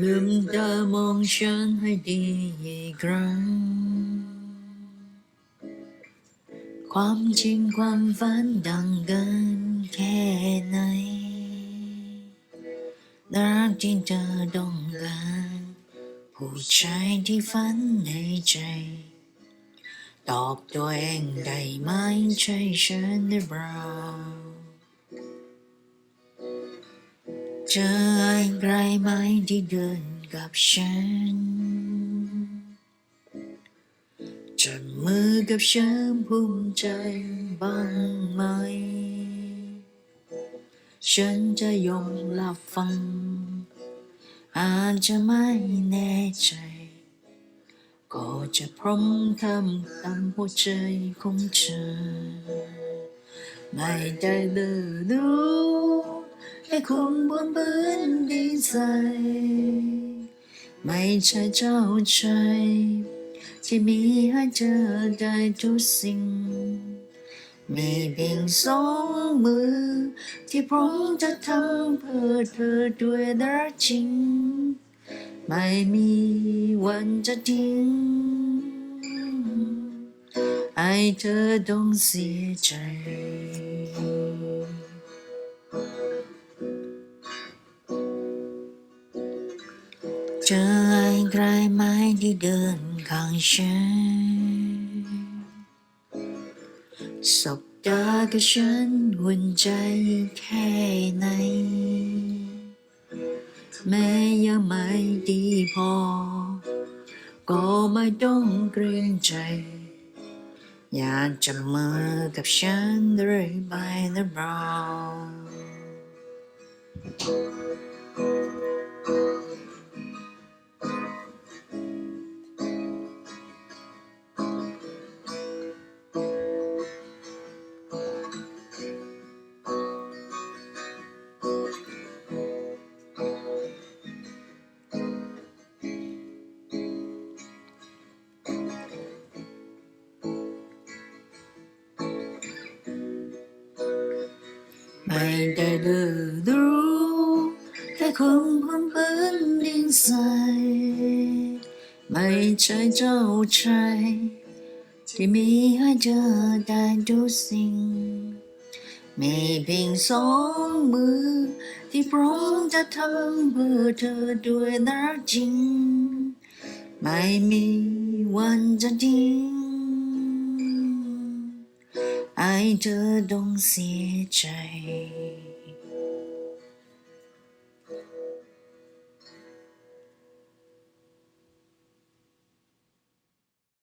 ลืมตามองฉันให้ดีอีกครั้ง ความจริงความฝันดังกันแค่ไหนรักที่เธอต้องการผู้ชายที่ฝันในใจ ตอบตัวเองได้ไหมใช่ฉันหรือเปล่า เจอใครไหมที่เดินกับฉัน จับมือกับฉันภูมิใจบ้างไหม ฉันจะยอมรับฟัง อาจจะไม่แน่ใจ ก็จะพร้อมทำตามหัวใจของเธอ ไม่ได้เลยรู้ ให้คุณบนพื้นดีใจ ไม่ใช่เจ้าชายที่มีให้เธอได้ทุกสิ่ง มีเพียงสองมือ ที่พร้อมจะทำเพื่อเธอด้วยรักจริง ไม่มีวันจะทิ้งให้เธอต้องเสียใจ จอใครไหมที่เดินข้างฉันสบตากับฉันหุ่นใจแค่ไหน แม้ยังไม่ดีพอ ก็ไม่ต้องเกรงใจ อยากจะมากับฉันเรื่อยไปนะเรา ไม่ได้เลยรู้แค่คงพันพื้นดินใสไม่ใช่เจ้าชายที่มีให้เธอได้ทุกสิ่ง มีเพียงสองมือ ที่พร้อมจะทำเพื่อเธอด้วยรักจริง ไม่มีวันจะทิ้ง ให้เธอต้องเสียใจ